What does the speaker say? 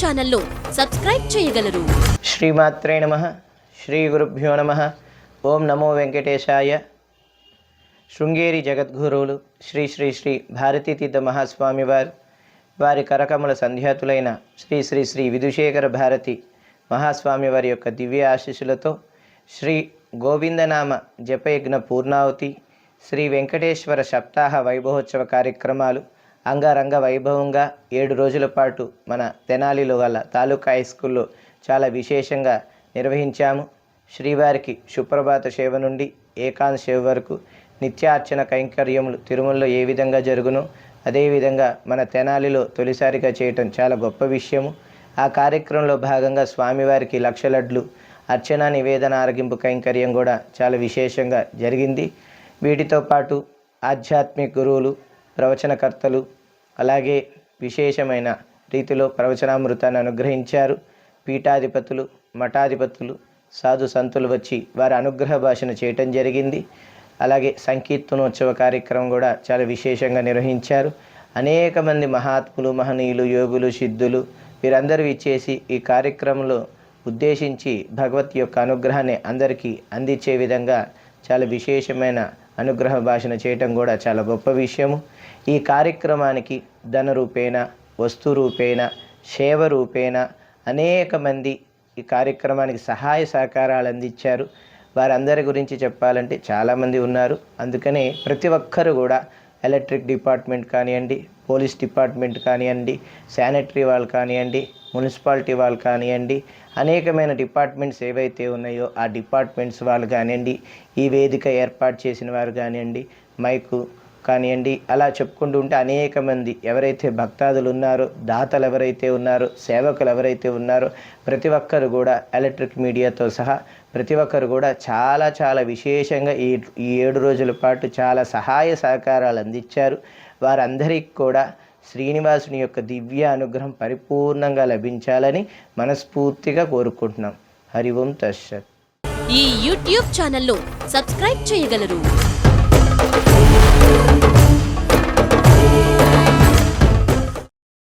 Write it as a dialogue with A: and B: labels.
A: ఛానల్లో సబ్స్క్రైబ్ చేయగలరు.
B: శ్రీమాత్రే నమ. శ్రీ గురుభ్యో నమ. ఓం నమో వెంకటేశాయ. శృంగేరి జగద్గురువులు శ్రీ శ్రీ శ్రీ భారతీ తీర్థ మహాస్వామి వారు వారి కరకమల సంధ్యాతులైన శ్రీ శ్రీ శ్రీ విధుశేఖర భారతి మహాస్వామి వారి యొక్క దివ్య ఆశీస్సులతో శ్రీ గోవిందనామ జపయజ్ఞ పూర్ణావతి శ్రీ వెంకటేశ్వర సప్తాహ వైభవోత్సవ కార్యక్రమాలు అంగరంగ వైభవంగా ఏడు రోజుల పాటు మన తెనాలిలో గల తాలూకా హై స్కూల్లో చాలా విశేషంగా నిర్వహించాము. శ్రీవారికి సుప్రభాత సేవ నుండి ఏకాంత సేవ వరకు నిత్యార్చన కైంకర్యములు తిరుమలలో ఏ విధంగా జరుగునో అదేవిధంగా మన తెనాలిలో తొలిసారిగా చేయటం చాలా గొప్ప విషయము. ఆ కార్యక్రమంలో భాగంగా స్వామివారికి లక్ష లడ్లు అర్చన నివేదన ఆరగింపు కైంకర్యం కూడా చాలా విశేషంగా జరిగింది. వీటితో పాటు ఆధ్యాత్మిక గురువులు ప్రవచనకర్తలు అలాగే విశేషమైన రీతిలో ప్రవచనామృతాన్ని అనుగ్రహించారు. పీఠాధిపతులు మఠాధిపతులు సాధు సంతులు వచ్చి వారి అనుగ్రహ భాషను చేయటం జరిగింది. అలాగే సంకీర్తనోత్సవ కార్యక్రమం కూడా చాలా విశేషంగా నిర్వహించారు. అనేక మంది మహాత్ములు మహనీయులు యోగులు సిద్ధులు వీరందరూ ఇచ్చేసి ఈ కార్యక్రమంలో ఉద్దేశించి భగవత్ యొక్క అనుగ్రహాన్ని అందరికీ అందించే విధంగా చాలా విశేషమైన అనుగ్రహ భాషణ చేయటం కూడా చాలా గొప్ప విషయము. ఈ కార్యక్రమానికి ధన రూపేణ వస్తు రూపేణ సేవ రూపేణ అనేక మంది ఈ కార్యక్రమానికి సహాయ సహకారాలు అందించారు. వారందరి గురించి చెప్పాలంటే చాలామంది ఉన్నారు. అందుకనే ప్రతి ఒక్కరు కూడా ఎలక్ట్రిక్ డిపార్ట్మెంట్ కానివ్వండి పోలీస్ డిపార్ట్మెంట్ కానివ్వండి శానిటరీ వాళ్ళు కానివ్వండి మున్సిపాలిటీ వాళ్ళు కానివ్వండి అనేకమైన డిపార్ట్మెంట్స్ ఏవైతే ఉన్నాయో ఆ డిపార్ట్మెంట్స్ వాళ్ళు కానివ్వండి ఈ వేదిక ఏర్పాటు చేసిన వారు కానివ్వండి మైకు కానివ్వండి అలా చెప్పుకుంటూ ఉంటే అనేక మంది ఎవరైతే భక్తాదులు ఉన్నారో దాతలు ఎవరైతే ఉన్నారో సేవకులు ఎవరైతే ఉన్నారో ప్రతి ఒక్కరు కూడా ఎలక్ట్రిక్ మీడియాతో సహా ప్రతి ఒక్కరు కూడా చాలా చాలా విశేషంగా ఈ ఈ ఏడు రోజుల పాటు చాలా సహాయ సహకారాలు అందించారు. వారందరికీ కూడా శ్రీనివాసుని యొక్క దివ్య అనుగ్రహం పరిపూర్ణంగా లభించాలని మనస్ఫూర్తిగా కోరుకుంటున్నాం. హరి ఓం తస్సత్.
A: ఈ యూట్యూబ్ ఛానల్లో సబ్స్క్రైబ్ చేయగలరు.